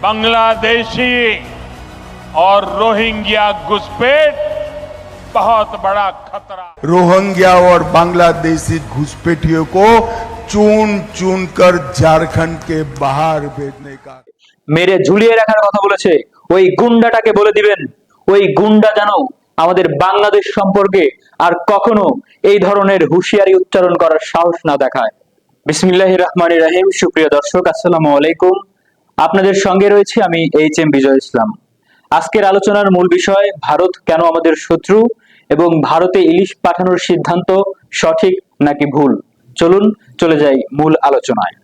बांग्लादेशी और रोहिंग्या घुसपैठ बहुत बड़ा खतरा रोहिंग्या और बांग्लादेशी घुसपैठियों को चुन चुन कर झारखंड के बाहर भेजने का মেরে ঝুলিয়ে রাখার কথা বলেছে ওই গুন্ডাটাকে বলে দিবেন ওই গুন্ডা যেন আমাদের বাংলাদেশ সম্পর্কে আর কখনো এই ধরনের হুঁশিয়ারি উচ্চারণ করার সাহস না দেখায় বিসমিল্লাহ রহমান রাহিম সুপ্রিয় দর্শক আসসালামু আলাইকুম আপনাদের সঙ্গে রয়েছে আমি এইচ এম বিজয় ইসলাম। আজকের আলোচনার মূল বিষয়, ভারত কেন আমাদের শত্রু এবং ভারতে ইলিশ পাঠানোর সিদ্ধান্ত সঠিক নাকি ভুল? চলুন, চলে যাই মূল আলোচনায়।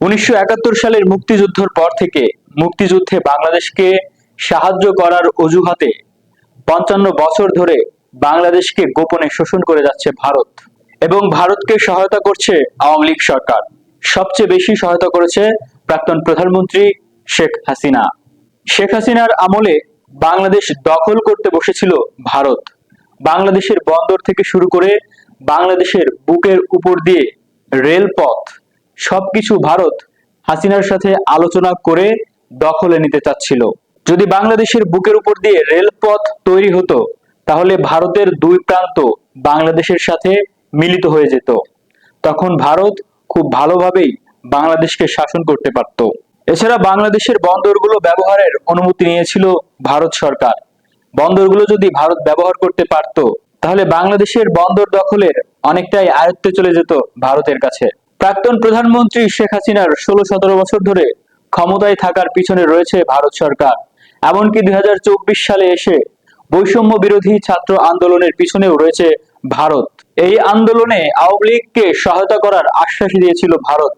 উনিশশো একাত্তর সালের মুক্তিযুদ্ধের পর থেকে মুক্তিযুদ্ধে বাংলাদেশকে সাহায্য করার অজুহাতে পঞ্চান্ন বছর ধরে বাংলাদেশকে গোপনে শোষণ করে যাচ্ছে ভারত এবং ভারতকে সহায়তা করছে আওয়ামী লীগ সরকার। সবচেয়ে বেশি সহায়তা করেছে প্রাক্তন প্রধানমন্ত্রী শেখ হাসিনা। শেখ হাসিনার আমলে বাংলাদেশ দখল করতে বসেছিল ভারত। বাংলাদেশের বন্দর থেকে শুরু করে বাংলাদেশের বুকের উপর দিয়ে রেলপথ, সবকিছু ভারত হাসিনার সাথে আলোচনা করে দখলে নিতে চাচ্ছিল। যদি বাংলাদেশের বুকের উপর দিয়ে রেলপথ তৈরি হতো, তাহলে ভারতের দুই প্রান্ত বাংলাদেশের সাথে মিলিত হয়ে যেত। তখন ভারত খুব ভালোভাবেই বাংলাদেশকে শাসন করতে পারত। এছাড়া বাংলাদেশের বন্দরগুলো ব্যবহারের অনুমতি নিয়েছিল ভারত সরকার। বন্দরগুলো যদি ভারত ব্যবহার করতে পারত, তাহলে বাংলাদেশের বন্দর দখলের অনেকটাই আয়ত্তে চলে যেত ভারতের কাছে। প্রাক্তন প্রধানমন্ত্রী শেখ হাসিনার ষোলো সতেরো বছর ধরে ক্ষমতায় থাকার পিছনে রয়েছে ভারত সরকার। এমনকি দুই হাজার চব্বিশ সালে এসে বৈষম্য বিরোধী ছাত্র আন্দোলনের পিছনেও রয়েছে ভারত। এই আন্দোলনে আওয়ামী লীগকে সহায়তা করার আশ্বাস দিয়েছিল ভারত।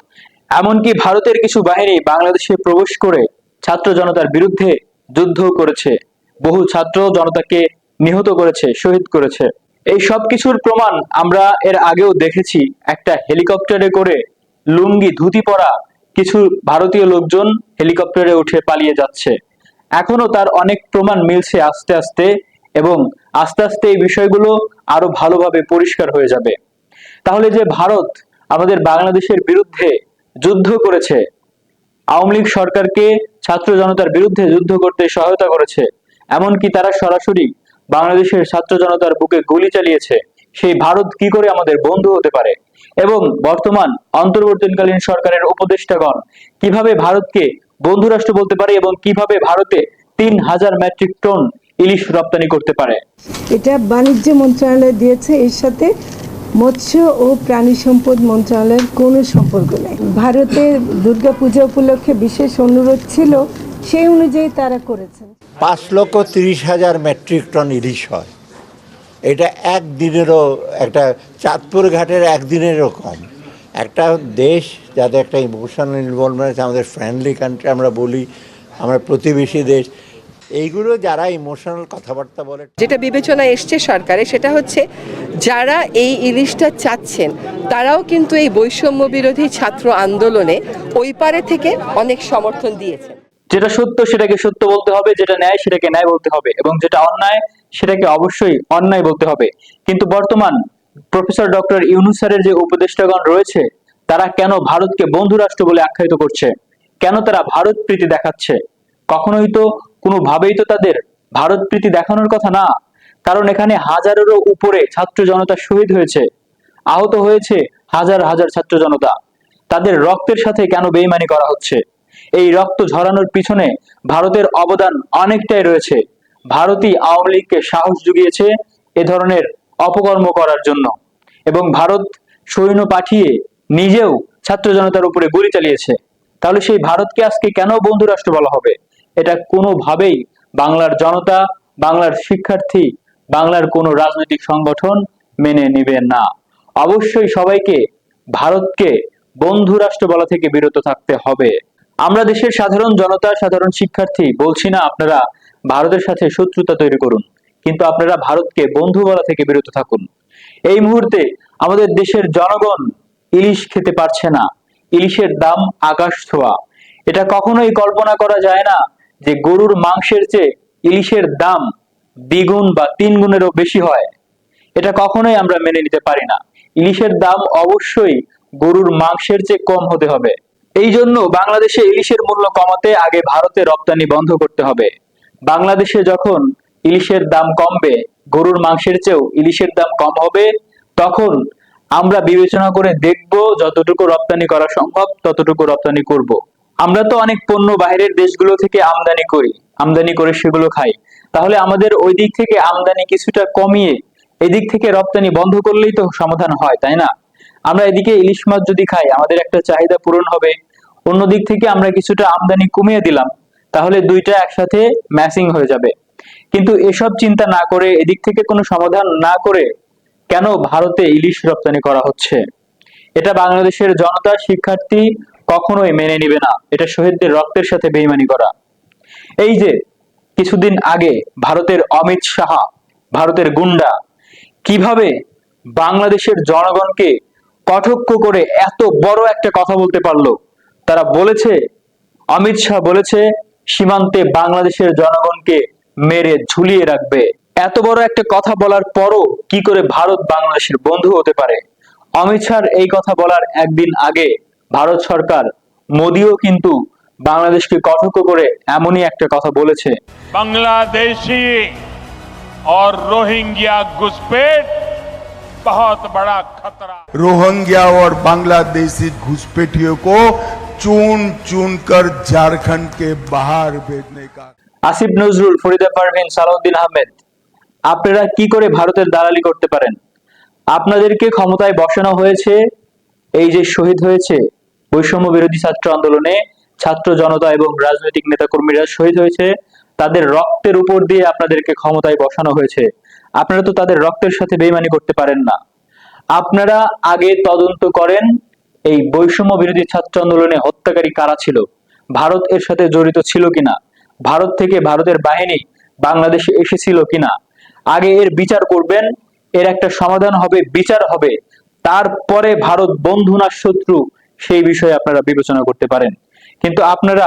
এমনকি ভারতের কিছু বাহিনী বাংলাদেশে প্রবেশ করে ছাত্র জনতার বিরুদ্ধে যুদ্ধ করেছে। বহু ছাত্র জনতাকে নিহত করেছে, শহীদ করেছে। এই সব কিছুর প্রমাণ আমরা এর আগেও দেখেছি। একটা হেলিকপ্টারে করে লুঙ্গি ধুতি পরা কিছু ভারতীয় লোকজন হেলিকপ্টারে উঠে পালিয়ে যাচ্ছে। এখনও তার অনেক প্রমাণ মিলছে আস্তে আস্তে। এবং আস্তে আস্তে এই বিষয়গুলো আরও ভালোভাবে পরিষ্কার হয়ে যাবে। তাহলে যে ভারত আমাদের বাংলাদেশের বিরুদ্ধে যুদ্ধ করেছে, আওয়ামী লীগ সরকারকে ছাত্র জনতার বিরুদ্ধে যুদ্ধ করতে সহায়তা করেছে, এমনকি তারা সরাসরি বাংলাদেশের ছাত্র জনতার বুকে গুলি চালিয়েছে, সেই ভারত কি করে আমাদের বন্ধু হতে পারে? এবং বর্তমান অন্তর্বর্তীকালীন সরকারের উপদেষ্টাগণ কীভাবে ভারতকে বন্ধু রাষ্ট্র বলতে পারে এবং কীভাবে ভারতে তিন হাজার মেট্রিক টন ইলিশ রপ্তানি করতে পারে। এটা বাণিজ্য মন্ত্রণালয় দিয়েছে। এর সাথে মৎস্য ও প্রাণী সম্পদ মন্ত্রণালয়ের কোনো সম্পর্ক নেই। ভারতের দুর্গাপূজা উপলক্ষে বিশেষ অনুরোধ ছিল সেই অনুযায়ী তারা করেছেন। পাঁচ লক্ষ তিরিশ হাজার মেট্রিক টন ইলিশ হয়। এটা একদিনেরও একটা চাঁদপুর ঘাটের একদিনেরও কম। একটা দেশ যাদের একটা ইমোশনাল ইনভলভমেন্ট আছে আমাদের ফ্রেন্ডলি কান্ট্রি আমরা বলি আমরা প্রতিবেশী দেশ এইগুলো যারা ইমোশনাল কথাবার্তা বলে যেটা বিবেচনা এসছে সরকারে সেটা হচ্ছে যারা এই ইলিশটা চাচ্ছেন তারাও কিন্তু এই বৈষম্য বিরোধী ছাত্র আন্দোলনে ওই পারে থেকে অনেক সমর্থন দিয়েছেন। যেটা সত্য সেটাকে সত্য বলতে হবে যেটা ন্যায় সেটাকে ন্যায় বলতে হবে এবং যেটা অন্যায় সেটাকে অবশ্যই অন্যায় বলতে হবে। কিন্তু বর্তমান প্রফেসর ডক্টর ইউনুসারের যে উপদেষ্টাগণ রয়েছে তারা কেন ভারতকে বন্ধু রাষ্ট্র বলে আখ্যায়িত করছে? কেন তারা ভারত প্রীতি দেখাচ্ছে? কখনোই তো কোনোভাবেই তো তাদের ভারত প্রীতি দেখানোর কথা না। কারণ এখানে হাজারেরও উপরে ছাত্র জনতা শহীদ হয়েছে। আহত হয়েছে হাজার হাজার ছাত্র জনতা। তাদের রক্তের সাথে কেন বেইমানি করা হচ্ছে? এই রক্ত ঝরানোর পিছনে ভারতের অবদান অনেকটাই রয়েছে। ভারতই আওয়ামী লীগকে সাহস জুগিয়েছে এ ধরনের অপকর্ম করার জন্য। এবং ভারত সৈন্য পাঠিয়ে নিজেও ছাত্র জনতার উপরে গুলি চালিয়েছে। তাহলে সেই ভারতকে আজকে কেন বন্ধু রাষ্ট্র বলা হবে? এটা কোনোভাবেই বাংলার জনতা, বাংলার শিক্ষার্থী, বাংলার কোনো রাজনৈতিক সংগঠন মেনে নিবে না। অবশ্যই সবাইকে, ভারতকে বন্ধু রাষ্ট্র বলা থেকে বিরত থাকতে হবে। আমরা দেশের সাধারণ জনতা, সাধারণ শিক্ষার্থী, বলছি না আপনারা ভারতের সাথে শত্রুতা তৈরি করুন, কিন্তু আপনারা ভারতকে বন্ধু বলা থেকে বিরত থাকুন। এই মুহূর্তে আমাদের দেশের জনগণ ইলিশ খেতে পারছে না। ইলিশের দাম আকাশ ছোঁয়া। এটা কখনোই কল্পনা করা যায় না যে গরুর মাংসের চেয়ে ইলিশের দাম দ্বিগুণ বা তিন গুণেরও বেশি হয়, এটা কখনোই আমরা মেনে নিতে পারি না। ইলিশের দাম অবশ্যই গরুর মাংসের চেয়ে কম হতে হবে। এই জন্য বাংলাদেশে ইলিশের মূল্য কমাতে আগে ভারতে রপ্তানি বন্ধ করতে হবে। বাংলাদেশে যখন ইলিশের দাম কমবে, গরুর মাংসের চেয়েও ইলিশের দাম কম হবে, তখন আমরা বিবেচনা করে দেখব যতটুকু রপ্তানি করা সম্ভব, ততটুকু রপ্তানি করব। আমরা তো অনেক পণ্য বাইরের দেশগুলো থেকে আমদানি করি, আমদানি করে সেগুলো খাই। তাহলে আমাদের ওই দিক থেকে আমদানি কিছুটা কমিয়ে এদিক থেকে রপ্তানি বন্ধ করলেই তো সমাধান হয়, তাই না? আমরা এদিকে ইলিশ মাছ যদি খাই, আমাদের একটা চাহিদা পূরণ হবে। অন্য দিক থেকে আমরা কিছুটা আমদানি কমিয়ে দিলাম, তাহলে দুইটা একসাথে ম্যাচিং হয়ে যাবে। কিন্তু এসব চিন্তা না করে, এদিক থেকে কোনো সমাধান না করে কেন ভারতে ইলিশ রপ্তানি করা হচ্ছে? এটা বাংলাদেশের জনতা, শিক্ষার্থী কখনোই মেনে নিবে না। এটা শহীদদের রক্তের সাথে বেইমানি করা। এই যে, কিছুদিন আগে ভারতের অমিত সাহা ভারতের গুন্ডা, কীভাবে বাংলাদেশের জনগণকে কটক্ষ করে এত বড় একটা কথা বলতে পারল, তারা বলেছে, অমিত শাহ বলেছে, সীমান্তে বাংলাদেশের জনগণকে মেরে ঝুলিয়ে রাখবে। এত বড় একটা কথা বলার পরও কি করে ভারত বাংলাদেশের বন্ধু হতে পারে? অমিত শাহর এই কথা বলার একদিন আগে ভারত সরকার মোদিও কিন্তু বাংলাদেশকে কটক্ষ করে এমনই একটা কথা বলেছে बांग्लादेशी और रोहिंग्या घुसपैठ बहुत बड़ा खतरा रोहिंग्या और बांग्लादेशी घुसपैठियों को चुन चुन कर झारखंड के बाहर भेजने का আসিফ নজরুল ফরিদা পারভিন সালাউদ্দিন আহমেদ আপনারা কি করে ভারতের দালালি করতে পারেন আপনাদেরকে ক্ষমতায় বসানো হয়েছে এই যে শহীদ হয়েছে বৈষম্য বিরোধী ছাত্র আন্দোলনে ছাত্র জনতা এবং রাজনৈতিক নেতাকর্মীরা শহীদ হয়েছে। তাদের রক্তের উপর দিয়ে আপনাদেরকে ক্ষমতায় বসানো হয়েছে। আপনারা তো তাদের রক্তের সাথে বেইমানি করতে পারেন না। আপনারা আগে তদন্ত করেন, এই বৈষম্য বিরোধী ছাত্র আন্দোলনে হত্যাকারী কারা ছিল? ভারত এর সাথে জড়িত ছিল কিনা? ভারত থেকে ভারতের বাহিনী বাংলাদেশে এসেছিল কিনা? আগে এর বিচার করবেন, এর একটা সমাধান হবে, বিচার হবে। তারপরে ভারত বন্ধু না শত্রু সেই বিষয়ে আপনারা বিবেচনা করতে পারেন। কিন্তু আপনারা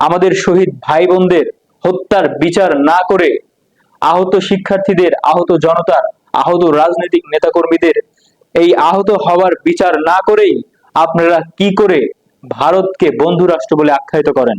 আমাদের শহীদ ভাই বোনদের হত্যার বিচার না করে আহত শিক্ষার্থীদের, আহত জনতার, আহত রাজনৈতিক নেতাকর্মীদের এই আহত হওয়ার বিচার না করেই আপনারা কি করে ভারতকে বন্ধু রাষ্ট্র বলে আখ্যায়িত করেন?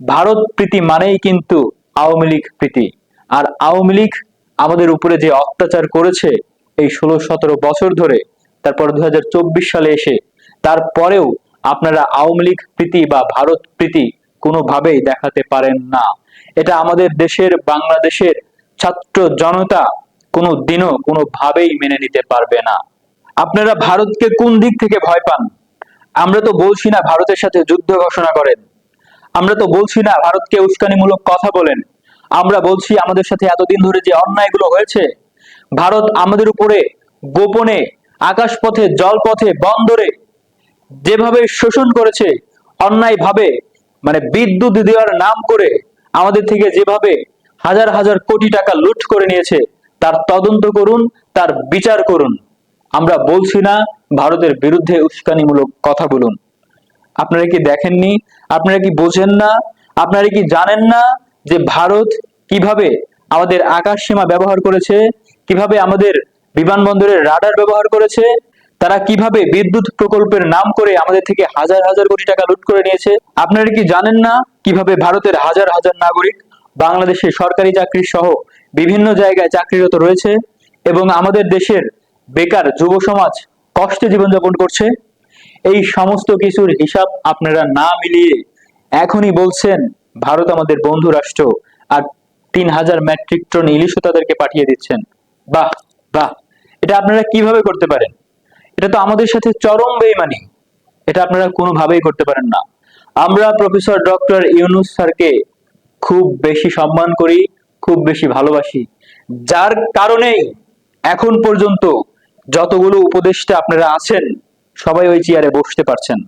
ভারত প্রীতি মানেই কিন্তু আওয়ামী লীগ প্রীতি। আর আওয়ামী লীগ আমাদের উপরে যে অত্যাচার করেছে এই ষোলো সতেরো বছর ধরে, তারপর দু হাজার চব্বিশ সালে এসে তারপরেও আপনারা আওয়ামী লীগ প্রীতি বা ভারত প্রীতি কোনোভাবেই দেখাতে পারেন না। এটা আমাদের দেশের, বাংলাদেশের ছাত্র জনতা কোনো দিনও কোনোভাবেই মেনে নিতে পারবে না। আপনারা ভারতকে কোন দিক থেকে ভয় পান? আমরা তো বলছি না ভারতের সাথে যুদ্ধ ঘোষণা করেন। আমরা তো বলছি না ভারতকে উস্কানিমূলক কথা বলেন। আমরা বলছি আমাদের সাথে এতদিন ধরে যে অন্যায়গুলো হয়েছে, ভারত আমাদের উপরে গোপনে, আকাশপথে, জলপথে, বন্দরে যেভাবে শোষণ করেছে, অন্যায় ভাবে মানে বিদ্যুৎ দেওয়ার নাম করে আমাদের থেকে যেভাবে হাজার হাজার কোটি টাকা লুট করে নিয়েছে, তার তদন্ত করুন, তার বিচার করুন। আমরা বলছি না ভারতের বিরুদ্ধে উস্কানিমূলক কথা বলুন। আপনারা কি দেখেননি? আপনারা কি বোঝেন না? আপনারা কি জানেন না যে ভারত কীভাবে আমাদের আকাশ সীমা ব্যবহার করেছে, কীভাবে আমাদের বিমানবন্দরের রাডার ব্যবহার করেছে তারা কীভাবে বিদ্যুৎ প্রকল্পের নাম করে আমাদের থেকে হাজার হাজার কোটি টাকা লুট করে নিয়েছে? আপনারা কি জানেন না কীভাবে ভারতের হাজার হাজার নাগরিক বাংলাদেশে সরকারি চাকরি সহ বিভিন্ন জায়গায় চাকরিরত রয়েছে এবং আমাদের দেশের বেকার যুব সমাজ কষ্টে জীবনযাপন করছে? এই সমস্ত কিছুর হিসাব আপনারা না মিলিয়ে এখনই বলছেন, ভারত আমাদের বন্ধু রাষ্ট্র আর তিন হাজার মেট্রিক টন ইলিশও তাদেরকে পাঠিয়ে দিচ্ছেন। বাহ বাহ। এটা আপনারা কীভাবে করতে পারেন? এটা তো আমাদের সাথে চরম বেইমানি। এটা আপনারা কোনোভাবেই করতে পারেন না। আমরা প্রফেসর ডক্টর ইউনুস স্যারকে খুব বেশি সম্মান করি, খুব বেশি ভালোবাসি। যার কারণেই এখন পর্যন্ত যতগুলো উপদেষ্টা আপনারা আছেন, সবাই ওই চেয়ারে বসতে পারছেন।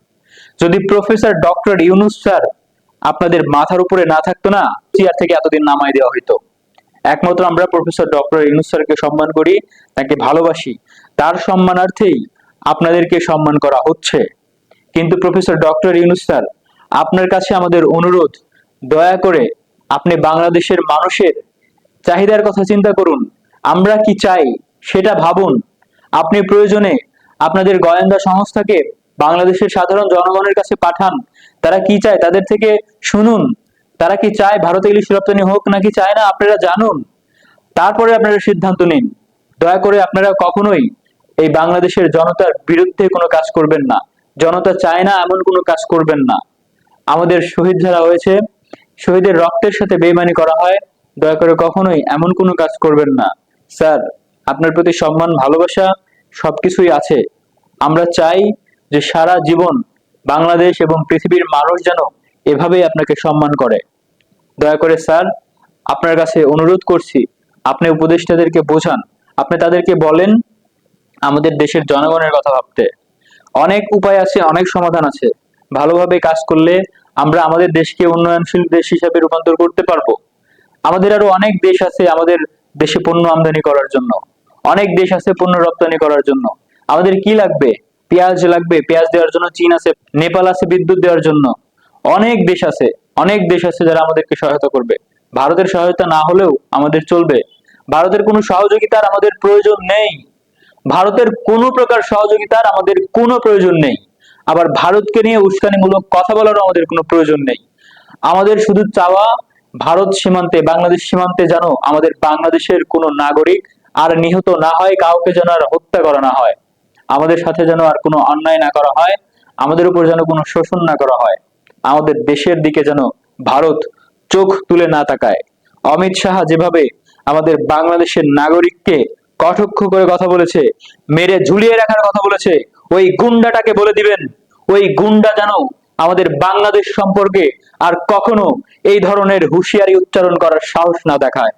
যদি প্রফেসর ডক্টর ইউনুস স্যার আপনাদের মাথার উপরে না থাকতো না চেয়ার থেকে এতদিন নামাই দেওয়া হইতো। একমাত্র আমরা প্রফেসর ডক্টর ইউনুস স্যারকে সম্মান করি, তাকে ভালোবাসি। তার সম্মানার্থেই আপনাদেরকে সম্মান করা হচ্ছে। কিন্তু প্রফেসর ডক্টর ইউনুস স্যার, আপনার কাছে আমাদের অনুরোধ, দয়া করে আপনি বাংলাদেশের মানুষের চাহিদার কথা চিন্তা করুন। আমরা কি চাই সেটা ভাবুন। আপনি প্রয়োজনে আপনাদের গোয়েন্দা সংস্থাকে বাংলাদেশের সাধারণ জনগণের কাছে পাঠান। তারা কি চায় তাদের থেকে শুনুন। তারা কি চায় ভারতে ইলিশ রপ্তানি হোক নাকি চায় না, আপনারা জানুন। তারপরে আপনারা সিদ্ধান্ত নিন। দয়া করে আপনারা কখনোই এই বাংলাদেশের জনতার বিরুদ্ধে কোনো কাজ করবেন না। জনতা চায় না এমন কোনো কাজ করবেন না। আমাদের শহীদ যারা হয়েছে, শহীদের রক্তের সাথে বেইমানি করা হয়, দয়া করে কখনোই এমন কোনো কাজ করবেন না। স্যার, আপনার প্রতি সম্মান, ভালোবাসা সবকিছুই আছে। আমরা চাই যে সারা জীবন বাংলাদেশ এবং পৃথিবীর মানুষ যেন এভাবেই আপনাকে সম্মান করে। দয়া করে স্যার, আপনার কাছে অনুরোধ করছি, আপনি উপদেষ্টাদেরকে বোঝান, আপনি তাদেরকে বলেন আমাদের দেশের জনগণের কথা ভাবতে। অনেক উপায় আছে, অনেক সমাধান আছে। ভালোভাবে কাজ করলে আমরা আমাদের দেশকে উন্নয়নশীল দেশ হিসাবে রূপান্তর করতে পারব। আমাদের আরও অনেক দেশ আছে আমাদের দেশে পণ্য আমদানি করার জন্য। অনেক দেশ আছে পণ্য রপ্তানি করার জন্য। আমাদের কি লাগবে? পেঁয়াজ লাগবে। পেঁয়াজ দেওয়ার জন্য চীন আছে, নেপাল আছে বিদ্যুৎ দেওয়ার জন্য। অনেক দেশ আছে, অনেক দেশ আছে যারা আমাদেরকে সহায়তা করবে। ভারতের সহায়তা না হলেও আমাদের চলবে। ভারতের কোনো সহযোগিতার আমাদের প্রয়োজন নেই। ভারতের কোনো প্রকার সহযোগিতার আমাদের কোনো প্রয়োজন নেই। আবার ভারতকে নিয়ে উস্কানিমূলক কথা বলারও আমাদের কোনো প্রয়োজন নেই। আমাদের শুধু চাওয়া ভারত সীমান্তে, বাংলাদেশ সীমান্তে যেন আমাদের বাংলাদেশের কোনো নাগরিক আর নিহত না হয়, কাউকে যেন আর হত্যা করা না হয়। আমাদের সাথে যেন আর কোনো অন্যায় না করা হয়, আমাদের উপর যেন কোনো শোষণ না করা হয়। আমাদের দেশের দিকে যেন ভারত চোখ তুলে না তাকায়। অমিত শাহ যেভাবে আমাদের বাংলাদেশের নাগরিককে কটাক্ষ করে কথা বলেছে, মেরে ঝুলিয়ে রাখার কথা বলেছে, ওই গুন্ডাটাকে বলে দিবেন, ওই গুন্ডা যেন আমাদের বাংলাদেশ সম্পর্কে আর কখনো এই ধরনের হুঁশিয়ারি উচ্চারণ করার সাহস না দেখায়।